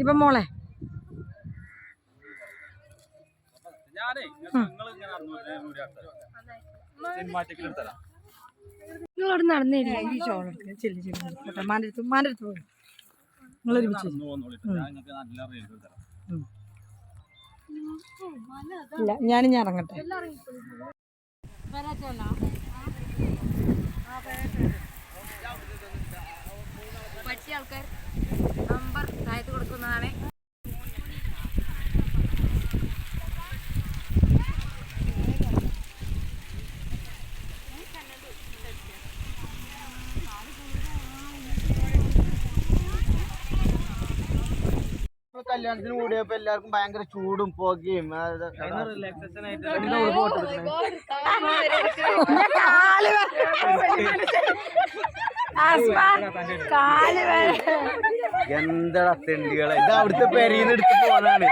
ഇപ്പൊ മോളെ. ഞാനേ നിങ്ങൾ ഇങ്ങനെ സിനിമാറ്റിക്കിൽ എടുത്തരാം നിങ്ങളോട് നടന്നില്ല ഈ ചോളം ചെല്ലി ചെല്ലി മാനടുത്ത് മാനടുത്ത് പോകും നിങ്ങൾ ഒരുമിച്ച് ഇല്ല പോന്നോളിട്ടോ ഞാൻ നിങ്ങൾക്ക് നല്ല റേറ്റ് തരാം ഇല്ല ഞാനിഞ്ഞ് ഇറങ്ങട്ടെ പറ്റിയ ആൾക്കാർ നമ്പർ താഴ്ത്തി കൊടുക്കുന്നതാണ്. കല്യാണത്തിന് കൂടിയപ്പോ എല്ലാവർക്കും ഭയങ്കര ചൂടും പുകയും എന്താടാ തെണ്ടികളെ? ഇത് അവിടുത്തെ പെരീന്ന് എടുത്ത് പോകാനാണ്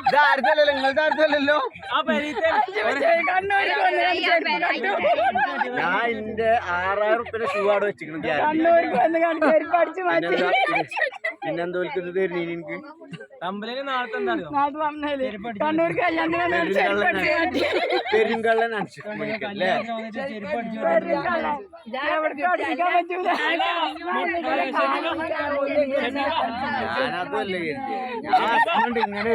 ഇത് ആരുത്തല്ലോ നിങ്ങളുടെ ആരുത്തല്ലോ ആ പെരീത്തെ ഞാൻ എന്റെ ആറായിരം റുപ്യ ഷൂ അവിടെ വെച്ചിട്ടുണ്ട് പിന്നെന്താ ഇത് തരുന്നീ എനിക്ക്? പെരുങ്കള്ളൻ അല്ലേ? ഞാനതല്ലേ. ഞാൻ ഇങ്ങനെ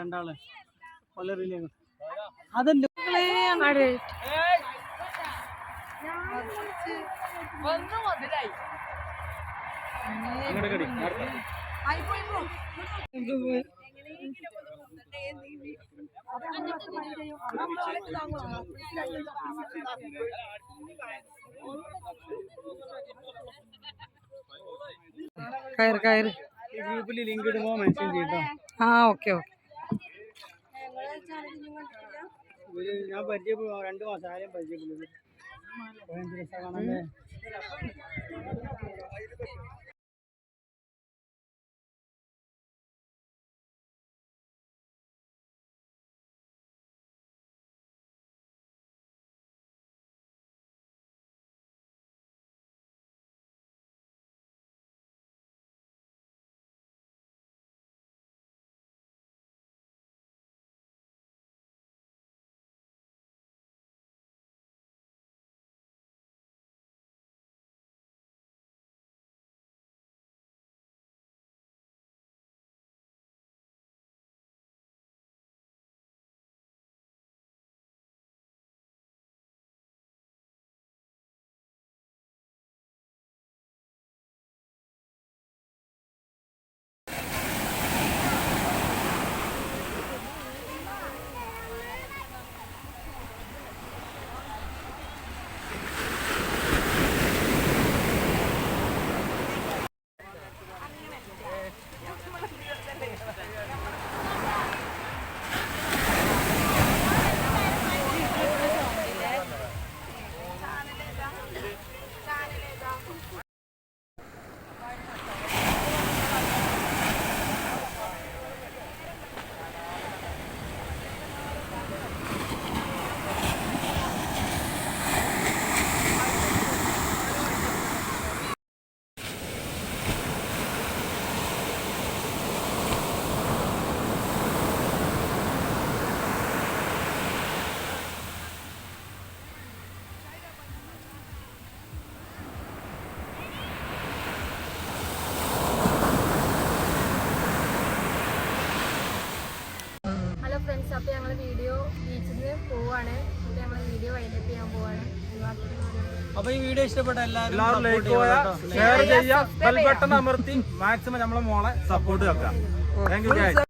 രണ്ടാൾ. വളരെ അതല്ല? കയറ് കയറ്. ഈ ഗ്രൂപ്പിൽ ലിങ്ക് ഇടുമ്പോൾ മെൻഷൻ ചെയ്യട്ടോ ആ ഓക്കെ ഓക്കെ. ഞാൻ പരിചയപ്പെടും രണ്ട് മാസം ആരെയും പരിചയപ്പെടുന്നത് ഫ്രണ്ട്സ് അപ്പോൾ ഞങ്ങൾ വീഡിയോ ബീച്ചിൽ നിന്ന് പോവാണ്. അപ്പോൾ ഞങ്ങൾ വീഡിയോ വൈൻഡപ്പ് ചെയ്യാൻ പോവാണ്. അപ്പൊ ഈ വീഡിയോ ഇഷ്ടപ്പെട്ട എല്ലാവരും എല്ലാവരും ലൈക്ക് പോയാ ഷെയർ ചെയ്യാം ബെൽ ബട്ടൺ അമർത്തി മാക്സിമം നമ്മളെ മോളെ സപ്പോർട്ട് വെക്കാം താങ്ക് യു